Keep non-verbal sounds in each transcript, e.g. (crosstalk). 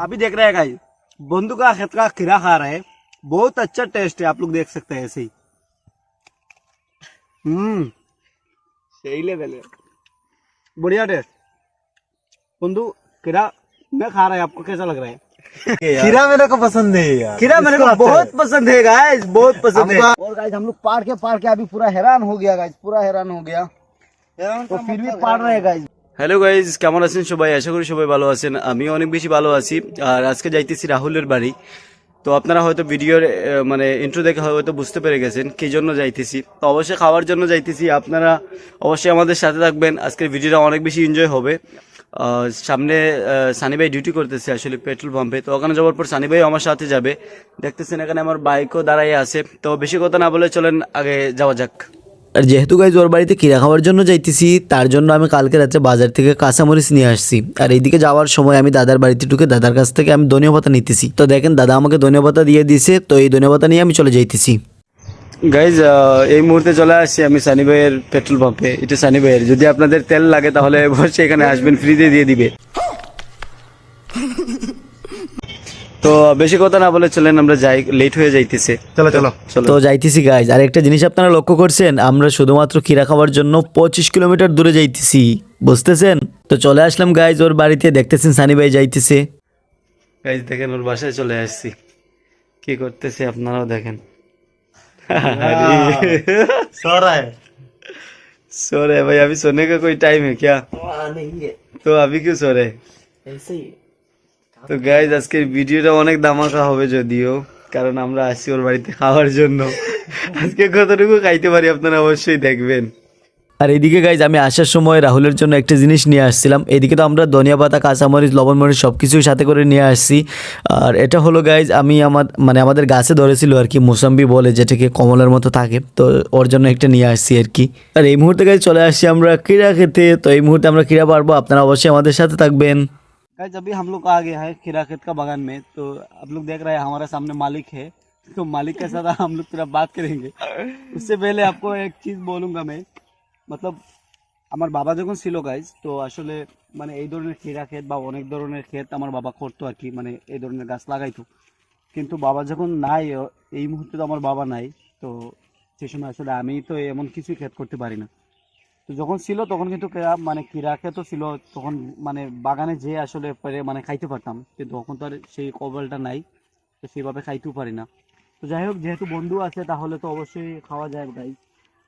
अभी देख रहे हैं गाइस बंधु का खेत का खीरा खा रहे हैं। बहुत अच्छा टेस्ट है आप लोग देख सकते हैं ऐसे ही। हम्म। सही लेवल है। बढ़िया टेस्ट बंधु खीरा मैं खा रहा है आपको कैसा लग रहा है? (laughs) खीरा मेरे को पसंद नहीं है यार। खीरा मेरे को बहुत पसंद है गाइस बहुत पसंद है। और गाइस हम लोग पार के पार के अभी पूरा हैरान हो गया गाइस पूरा हैरान हो गया। तो फिर भी पार रहे गाइस হ্যালো গাইজ কেমন আছেন সবাই? আশা করি সবাই ভালো আছেন। আমি অনেক বেশি ভালো আছি। আর আজকে যাইতেছি রাহুলের বাড়ি। তো আপনারা হয়তো ভিডিওর মানে ইন্ট্রো দেখে হয়তো বুঝতে পেরে গেছেন কী জন্য যাইতেছি। তো অবশ্যই খাওয়ার জন্য যাইতেছি। আপনারা অবশ্যই আমাদের সাথে থাকবেন। আজকের ভিডিওটা অনেক বেশি এনজয় হবে। সামনে সানি ভাই ডিউটি করতেছে আসলে পেট্রোল পাম্পে তো ওখানে যাওয়ার পর সানি ভাই আমার সাথে যাবে। দেখতেছেন এখানে আমার বাইকও দাঁড়াই আছে। তো বেশি কথা না বলে চলেন আগে যাওয়া যাক। আর যেহেতু গাইজ ওর বাড়িতে কিরা খাওয়ার জন্য যাইতেছি তার জন্য আমি কালকে রাত্রে বাজার থেকে কাঁচামরিচ নিয়ে আসছি। আর এইদিকে যাওয়ার সময় আমি দাদার বাড়িতে ঢুকে দাদার কাছ থেকে আমি ধনিয়া পাতা নিতেছি। তো দেখেন দাদা আমাকে ধনিয়া পাতা দিয়ে দিয়েছে তো এই ধনিয়া পাতা নিয়ে আমি চলে যাইতেছি। গাইজ এই মুহূর্তে চলে আসছি আমি সানি ভাইয়ের পেট্রোল পাম্পে এটা সানি ভাইয়ের। যদি আপনাদের তেল লাগে তাহলে অবশ্যই এখানে আসবেন ফ্রিতে দিয়ে দিবে। (laughs) তো বেশি কথা না বলে চলেন আমরা যাই লেট হয়ে যাইতেছে চলো চলো তো যাইতেছি গাইজ আর একটা জিনিস আপনারা লক্ষ্য করছেন আমরা শুধুমাত্র খিরা খাওয়ার জন্য পঁচিশ কিলোমিটার দূরে যাইতেছি বুঝতেছেন তো চলে আসলাম গাইজ ওর বাড়িতে দেখতেছেন সানি ভাই যাইতেছে গাইজ দেখেন ওর বাসায় চলে আসছি কি করতেছে আপনারাও দেখেন (laughs) सो रहा है सो रहे भाई अभी सोने का कोई टाइम है क्या नहीं है तो अभी क्यों सो रहे ऐसे ही তো গাইজ আজকের ভিডিওটা অনেক দামাকা হবে যদিও, কারণ আমরা আসছি ওর বাড়িতে খাওয়ার জন্য। আজকে কতটুকু খাইতে পারি আপনারা অবশ্যই দেখবেন। আর এদিকে গাইজ আমি আসার সময় রাহুলের জন্য একটা জিনিস নিয়ে আসছিলাম। এদিকে তো আমরা ধনিয়া পাতা কাঁচামরিচ লবণ মরিচ সব কিছুই সাথে করে নিয়ে আসছি। আর এটা হলো গাইজ আমি আমার মানে আমাদের গাছে ধরেছিল আর কি, মোসাম্বি বলে, যেটাকে কমলের মতো থাকে। তো ওর জন্য একটা নিয়ে আসছি আর কি। আর এই মুহূর্তে গাইজ চলে আসছি আমরা ক্রীড়া খেতে তো এই মুহূর্তে আমরা ক্রীড়া পারব আপনারা অবশ্যই আমাদের সাথে থাকবেন। गाइस अभी हम लोग आ गया है खीरा खेत का बागान में तो आप लोग देख रहे हैं हमारे सामने मालिक है तो मालिक के साथ हम लोग थोड़ा बात करेंगे उससे पहले आपको एक चीज बोलूंगा मैं मतलब আমার বাবা যখন ছিল গাইজ তো আসলে মানে এই ধরনের ক্রীড়া ক্ষেত বা অনেক ধরনের ক্ষেত আমার বাবা করতো আর কি মানে এই ধরনের গাছ লাগাইতো কিন্তু বাবা যখন নাই ও- এই মুহূর্তে তো আমার বাবা নাই তো সে সময় আসলে আমি তো এমন কিছুই ক্ষেত করতে পারি না তো যখন ছিল তখন কিন্তু মানে ক্রীড়া তো ছিল, তখন মানে বাগানে যে আসলে পেরে মানে খাইতে পারতাম। কিন্তু তখন তো আর সেই কবলটা নাই, তো সেইভাবে খাইতেও পারি না। তো যাই হোক, যেহেতু বন্ধু আছে তাহলে তো অবশ্যই খাওয়া যায় গাই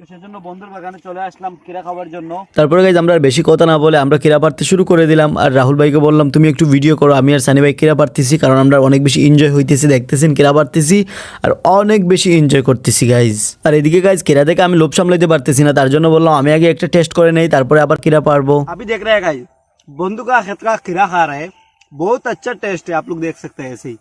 তো সেজন্য বন্ধুর বাগানে চলে আসলাম ক্রীড়া খাওয়ার জন্য তারপরে গাইজ আমরা আর বেশি কথা না বলে আমরা ক্রীড়া পারতে শুরু করে দিলাম আর রাহুল ভাইকে বললাম তুমি একটু ভিডিও করো আমি আর সানি ভাই ক্রীড়া পারতেছি কারণ আমরা অনেক বেশি এনজয় হইতেছি দেখতেছেন ক্রীড়া পারতেছি আর অনেক বেশি এনজয় করতেছি গাইজ আর এদিকে গাইজ ক্রীড়া দেখে আমি লোভ সামলাইতে পারতেছি না তার জন্য বললাম আমি আগে একটা টেস্ট করে নেই তারপরে আবার ক্রীড়া পারবো अभी देख रहे हैं गाइस बंधु का खेत का खीरा खा रहे हैं बहुत अच्छा टेस्ट है आप लोग देख सकते हैं ऐसे ही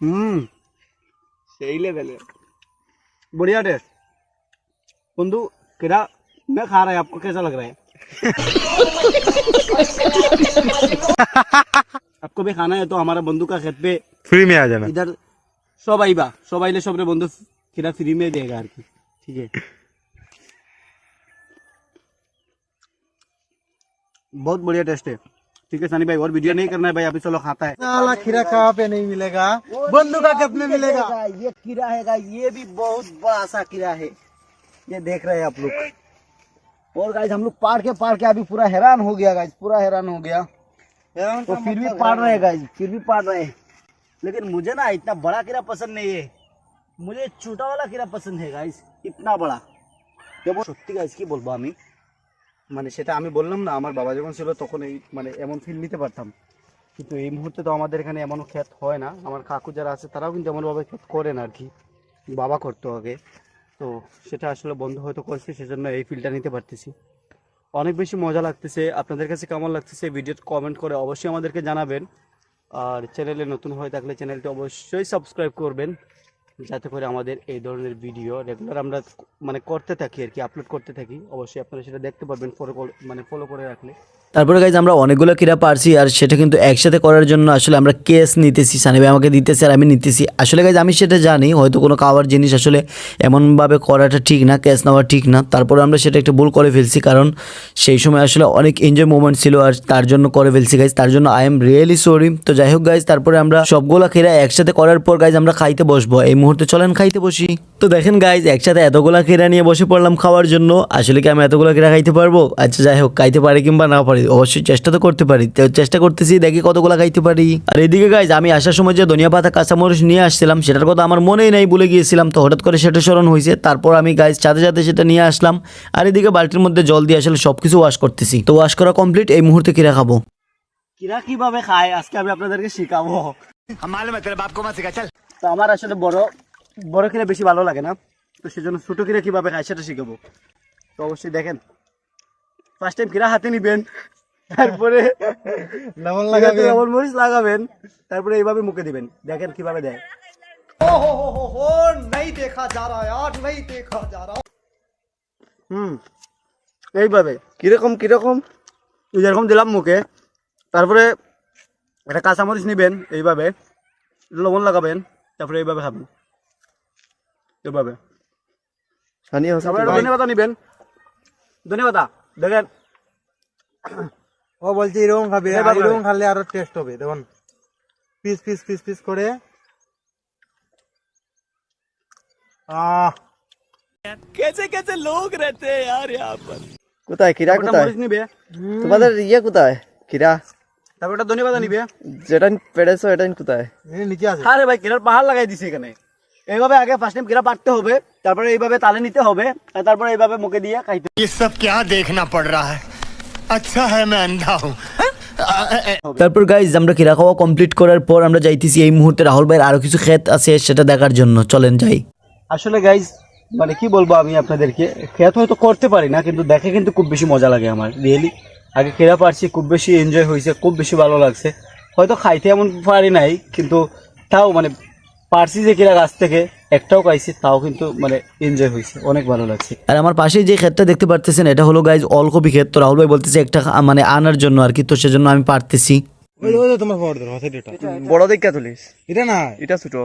हम्म सही लेवल है बढ़िया टेस्ट। बंधु खीरा मैं खा रहा है आपको कैसा लग रहा है? (laughs) आपको भी खाना है तो हमारा बंधु का खेत पे फ्री में आ जाना। इधर सब आईबा सब आइले सबरे बंधु खीरा फ्री में देगा ठीक है? बहुत बढ़िया टेस्ट है। ठीक है सनी भाई और वीडियो नहीं करना है भाई अभी चलो खाता है। साला खीरा कहाँ पे नहीं मिलेगा? बंदू का कब मिलेगा। ये खीरा है ये भी बहुत बड़ा सा खीरा है। ये देख रहे हैं आप लोग। और गाइज़ हम लोग पार के पार के अभी पूरा हैरान हो गया गाइज़ पूरा हैरान हो गया। तो फिर भी पार रहे गाइज़ फिर भी पार रहे लेकिन मुझे ना इतना बड़ा खीरा पसंद नहीं है। मुझे छोटा वाला खीरा पसंद है गाइज़ इतना बड़ा। ये बहुत सत्ती गाइज़ की बोलबा हमें মানে সেটা আমি বললাম না, আমার বাবা যখন ছিল তখন এই মানে এমন ফিল নিতে পারতাম। কিন্তু এই মুহূর্তে তো আমাদের এখানে এমন ক্ষেত হয় না। আমার কাকু যারা আছে তারাও কিন্তু এমনভাবে ক্ষেত করে না আর কি। বাবা করতো আগে। তো সেটা আসলে বন্ধ হয়তো করছে, সেজন্য এই ফিলটা নিতে পারতেছি। অনেক বেশি মজা লাগতেছে। আপনাদের কাছে কেমন লাগতেছে ভিডিও কমেন্ট করে অবশ্যই আমাদেরকে জানাবেন। আর চ্যানেলে নতুন হয়ে থাকলে চ্যানেলটি অবশ্যই সাবস্ক্রাইব করবেন। যাতে করে আমাদের এই ধরনের ভিডিও রেগুলার আমরা মানে করতে থাকি আর কি আপলোড করতে থাকি, অবশ্যই আপনারা সেটা দেখতে পারবেন ফলো মানে ফলো করে রাখলে। তারপরে গাইজ আমরা অনেকগুলো ক্রীড়া পারছি আর সেটা কিন্তু একসাথে করার জন্য আসলে আমরা কেস নিতেছি। সানি ভাই আমাকে দিতেছে আর আমি নিতেছি। আসলে গাইজ আমি সেটা জানি, হয়তো কোনো খাওয়ার জিনিস আসলে এমনভাবে করাটা ঠিক না ক্যাশ নেওয়া ঠিক না। তারপরে আমরা সেটা একটু ভুল করে ফেলছি কারণ সেই সময় আসলে অনেক এনজয় মোমেন্ট ছিল আর তার জন্য করে ফেলছি গাইজ তার জন্য আই এম রিয়েলি সরি তো যাই হোক গাইজ তারপরে আমরা সবগুলো ক্রীড়া একসাথে করার পর গাইজ আমরা খাইতে বসবো। এই মুহূর্তে চলেন খাইতে বসি। তো দেখেন গাইজ একসাথে এতগুলা ক্রীড়া নিয়ে বসে পড়লাম খাওয়ার জন্য। আসলে কি আমি এতগুলো ক্রীড়া খাইতে পারব? আচ্ছা যাই হোক, খাইতে পারি কিংবা না পারি। অবশ্যই চেষ্টা তো করতে পারি। তো চেষ্টা করতেছি দেখি কতগুলো খাইতে পারি। আর এদিকে গাইজ আমি আসার সময় যে ধনিয়া পাতা কাঁচামরিচ নিয়ে আসছিলাম সেটার কথা আমার মনেই নাই ভুলে গিয়েছিলাম। তো হঠাৎ করে সেটা স্মরণ হয়েছে তারপর আমি গাইজ সাথে সাথে সেটা নিয়ে আসলাম। আর এদিকে বালতির মধ্যে জল দিয়ে আসলে সব কিছু ওয়াশ করতেছি। তো ওয়াশ করা কমপ্লিট এই মুহূর্তে কিরা খাব? কিরা কীভাবে খায়? আজকে আমি আপনাদেরকে শিখাবো। তো আমার আসলে বড় বড় কিরা বেশি ভালো লাগে না। তো সেজন্য ছোট কিরা কীভাবে খায় সেটা শিখাবো। তো অবশ্যই দেখেন। ফার্স্ট টাইম কিরা হাতে নিবেন? তারপরে লবণ লাগাবেন। লবণ মরিচ লাগাবেন তারপরে এইভাবে মুখে দিবেন। দেখেন কীভাবে দেয়। হুম এইভাবে। কীরকম কীরকম? যেরকম দিলাম মুখে তারপরে একটা কাঁচামরিচ নেবেন এইভাবে। লবণ লাগাবেন তারপরে এইভাবে খাবেন এইভাবে। তারপরে একটা ধনে পাতা নেবেন। ধনে পাতা? দেখেন। ও বলছে এরকম খাবে হ্যাঁ, আর বাবা। এরকম খালে আরও টেস্ট হবে। দেখুন পিস পিস পিস পিস করে। আহ। কোথায়? কিরা তারপরে একটা কোথায়? মরিচ নিবে। তোমাদের ইয়ে কোথায়? কিরা? তারপরে একটা ধনে পাতা নিবে। যেটা পেড়েছো এটা কোথায়? এই নিচে আছে। আরে ভাই কিরার পাহাড় লাগাই দিছে এখানে। এইভাবে আগে ফার্স্ট টাইম কিরা পাটতে হবে তারপরে এইভাবে তালে নিতে হবে আর তারপরে এইভাবে মুখে দিয়ে খাইতে ये सब क्या देखना पड़ रहा है अच्छा है मैं अंधा हूँ তারপর গাইজ আমরা কিরা খাওয়া কমপ্লিট করার পর আমরা যাইতেছি এই মুহূর্তে রাহুল ভাইয়ের আরো কিছু ক্ষেত আছে সেটা দেখার জন্য চলেন যাই আসলে গাইজ মানে কি বলবো আমি আপনাদেরকে খেত হয়তো করতে পারি না কিন্তু দেখে কিন্তু খুব বেশি মজা লাগে আমার রিয়েলি আগে কেরা পারছি খুব বেশি এনজয় হয়েছে খুব বেশি ভালো লাগছে হয়তো খাইতে এমন পারি নাই কিন্তু তাও মানে পারছি যে কিরা গাছ থেকে একটাও খাইছি তাও কিন্তু মানে এনজয় হয়েছে অনেক ভালো লাগছে। আর আমার পাশেই যে ক্ষেতটা দেখতে পারতেছেন এটা হলো গাইজ অলকপি ক্ষেত। তো রাহুল ভাই বলতেছে একটা মানে আনার জন্য আর কি তো সেজন্য আমি পারতেছি। ওই ওই যে তোমার পাওয়ার ধরো বড় দেখা তুলিস। এটা না। এটা ছোট।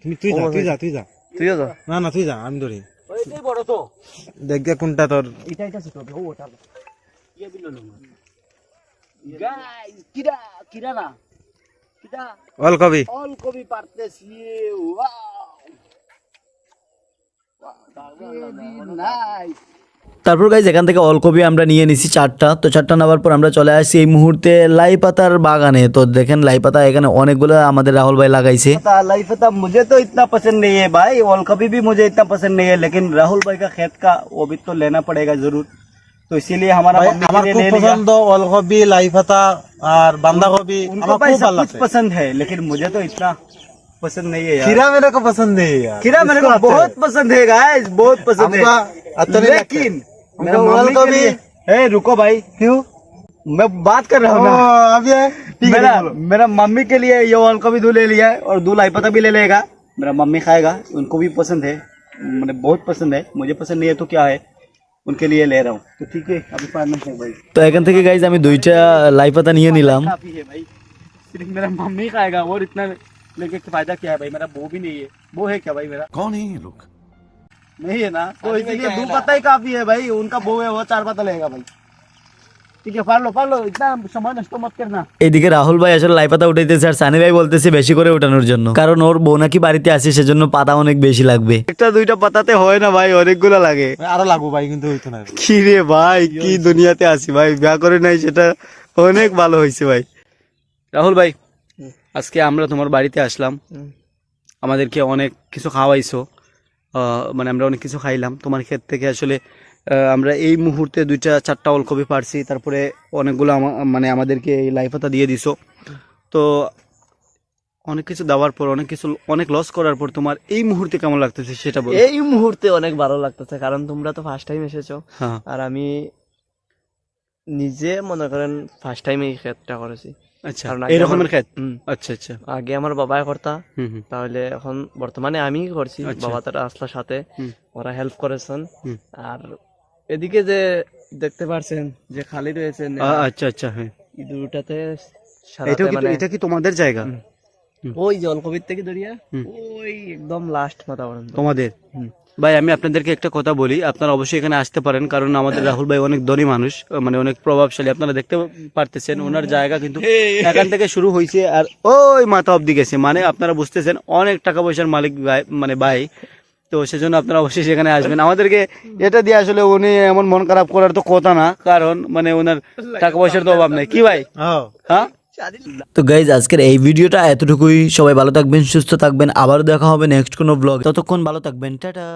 তুমি তুই যা তুই যা তুই যা। তুইও তো না না তুই যা আমি ধরি। ওইটাই বড় তো। কোনটা তোর। এটা এটা ছোট। ও ওটা। ইয়ে গাইস কিরা কিরা না। পারতেছি তারপর গাইজ এখান থেকে অলকবি আমরা নিয়ে নিছি চারটা। তো চারটা নেওয়ার পর আমরা চলে আসছি এই মুহূর্তে লাই পাতার বাগানে। তো দেখেন লাই পাতা এখানে অনেকগুলো আমাদের রাহুল ভাই লাগাইছে। লাই পাতা মুঝে তো ইতনা পছন্দ নেই ভাই। অলকবি ভি মুঝে ইতনা পছন্দ নেই লেকিন রাহুল ভাই কা খেত কা ও ভি তো লেনা পড়েগা জরুর। तो लेना पड़ेगा जरूर तो इसीलिए हमारा ভাই, मम्मी के আমার लिए খুব ले लिया পছন্দ অলকবি লাই পাতা আর বাঁধাকপি उनको আমার भाई খুব ভালো सब कुछ লাগছে पसंद है लेकिन मुझे तो इतना पसंद नहीं है यार खीरा मेरे को पसंद नहीं है यार खीरा मेरे को इसको बहुत पसंद है गाइस बहुत पसंद है हमको अच्छा नहीं लगता लेकिन हमको मेरा मम्मी ओल के लिए ए रुको भाई क्यों मैं बात कर रहा हूँ ना ओ, अब ये ठीक है मेरा बोलो। मेरा मम्मी के लिए ये ओल का भी दूध ले लिया है और दूध लाई पता भी ले लेगा मेरा मम्मी खाएगा उनको भी पसंद है मैंने बहुत पसंद है मुझे पसंद नहीं है तो क्या है उनके लिए ले रहा हूँ तो ठीक है अभी पाँच मिनट है भाई তো এখান থেকে গাইজ আমি দুইটা লাই পাতা নিয়ে নিলাম काफी है भाई सिर्फ मेरा मम्मी खाएगा और इतना लेके फायदा क्या है भाई मेरा वो भी नहीं है वो है क्या भाई मेरा कौन है ये लोग नहीं है ना तो इसलिए दो पत्ता ही काफी है भाई उनका वो है वो चार पत्ता लेगा भाई এদিকে রাহুল ভাই আসলে লাই পাতা উঠাইতেছে আর সানি ভাই বলতেছে বেশি করে উঠানোর জন্য। কারণ ওর বউ নাকি বাড়িতে আসে সেজন্য পাতা অনেক বেশি লাগবে। একটা দুইটা পাতাতে হয় না ভাই অনেকগুলো লাগে। আরও লাগবো ভাই কিন্তু কি রে ভাই কি দুনিয়াতে আসি ভাই বিয়া করে নাই সেটা অনেক ভালো হয়েছে ভাই। রাহুল ভাই আজকে আমরা তোমার বাড়িতে আসলাম। আমাদেরকে অনেক কিছু খাওয়াইছো। মানে আমরা অনেক কিছু খাইলাম। তোমার ক্ষেত থেকে আসলে আমরা এই মুহূর্তে দুইটা চারটা ওলকপি পারছি তারপরে অনেকগুলো মানে আমাদেরকে এই লাইফাতা দিয়ে দিছো। তো অনেক কিছু দেওয়ার পর অনেক কিছু অনেক লস করার পর তোমার এই মুহূর্তে কেমন লাগতেছে সেটা বলো। এই মুহূর্তে অনেক ভালো লাগতেছে কারণ তোমরা তো ফার্স্ট টাইম এসেছ। হ্যাঁ। আর আমি নিজে মনে করেন ফার্স্ট টাইম এই ক্ষেতটা করেছি। আচ্ছা এরকমের ক্ষেত? আচ্ছা আচ্ছা। আগে আমার বাবাই করতা তাহলে এখন বর্তমানে আমি করছি আচ্ছা। বাবা তারা আসলার সাথে ওরা হেল্প করেছেন। আর এদিকে যে দেখতে পারছেন যে খালি রয়েছে আচ্ছা আচ্ছা হ্যাঁ। ইঁদুরটাতে এটা কি এটা কি তোমাদের জায়গা? ওই জলকবির থেকে দরিয়া ওই একদম লাস্ট মাথা পর্যন্ত তোমাদের ভাই আমি আপনাদেরকে একটা কথা বলি। আপনারা অবশ্যই এখানে আসতে পারেন কারণ আমাদের রাহুল ভাই অনেক ধনী মানুষ মানে অনেক প্রভাবশালী। আপনারা দেখতে পারতেছেন ওনার জায়গা কিন্তু এখান থেকে শুরু হয়েছে আর ওই মাথা অব্দি গেছে। মানে আপনারা বুঝতেছেন অনেক টাকা পয়সার মালিক ভাই মানে ভাই তো সেজন্য আপনারা অবশ্যই সেখানে আসবেন। আমাদেরকে এটা দিয়ে আসলে উনি এমন মন খারাপ করার তো কথা না কারণ মানে ওনার টাকা পয়সার তো অভাব নাই। কি ভাই? হ্যাঁ। তো গাইজ আজকের এই ভিডিওটা এতটুকুই। সবাই ভালো থাকবেন সুস্থ থাকবেন। আবারও দেখা হবে নেক্সট কোনো ব্লগ ততক্ষণ ভালো থাকবেন। টাটা।